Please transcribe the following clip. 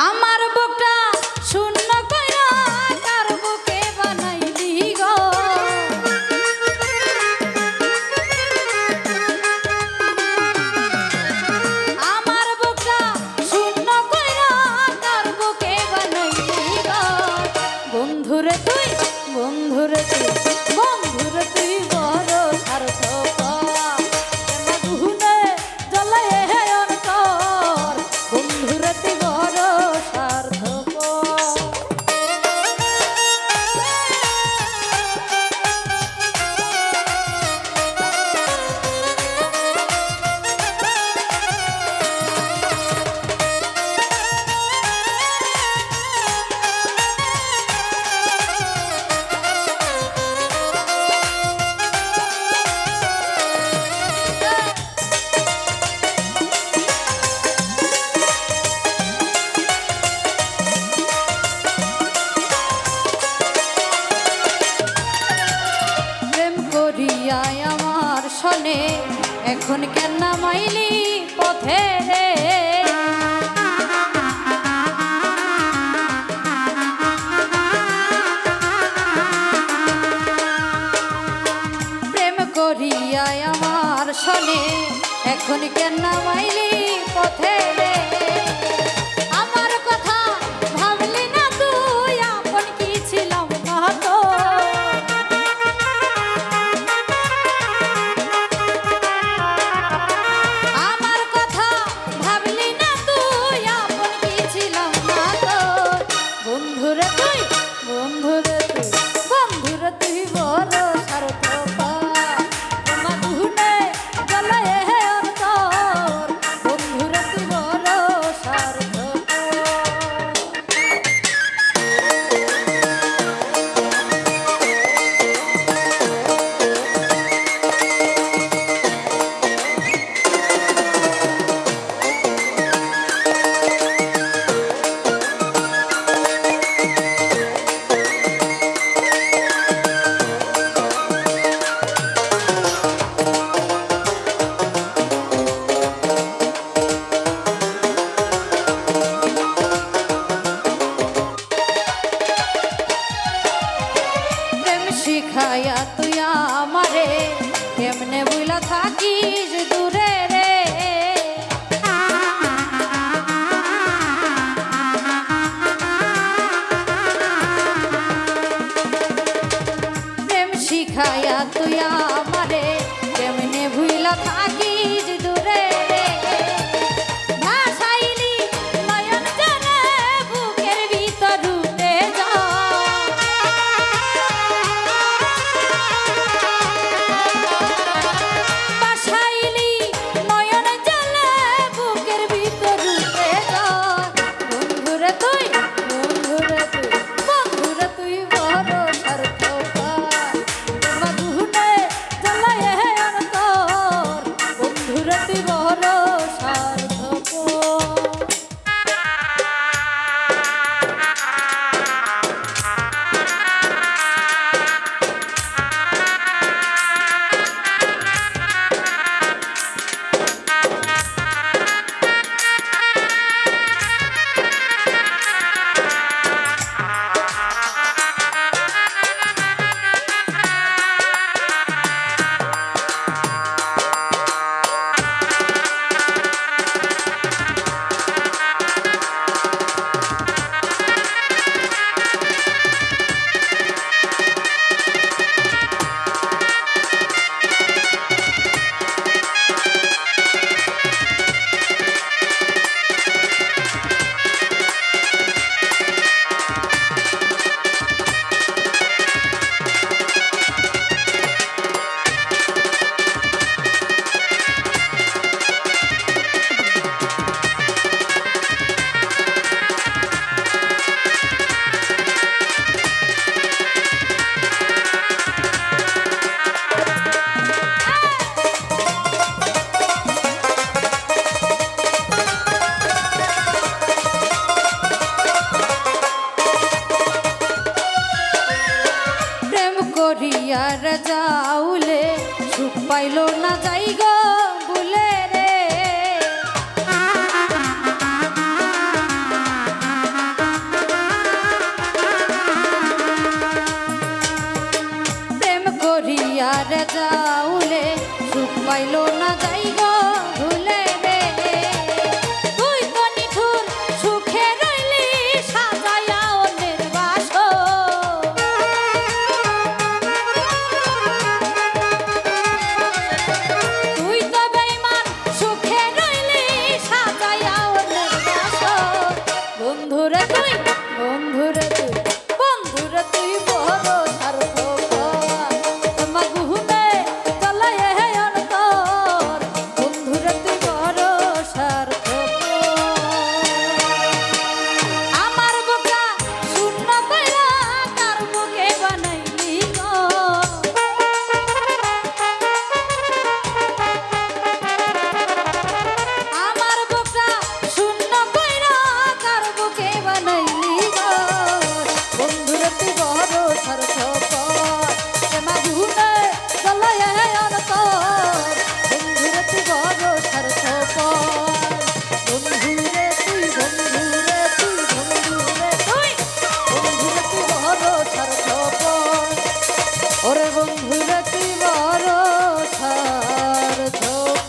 আমার বুকটা এখন কেন মাইলি পথে? প্রেম করিয়ায় আমার সনে এখন কেন মাইলি পথে? রে তুই আমারে এমনে বুইলা থাকিস দূরে রে। প্রেম শিখায়া তুই আমারে এমনে ভুইলা থাকিস করিয়া রাজাউলে সুখ পাইল না যাই গো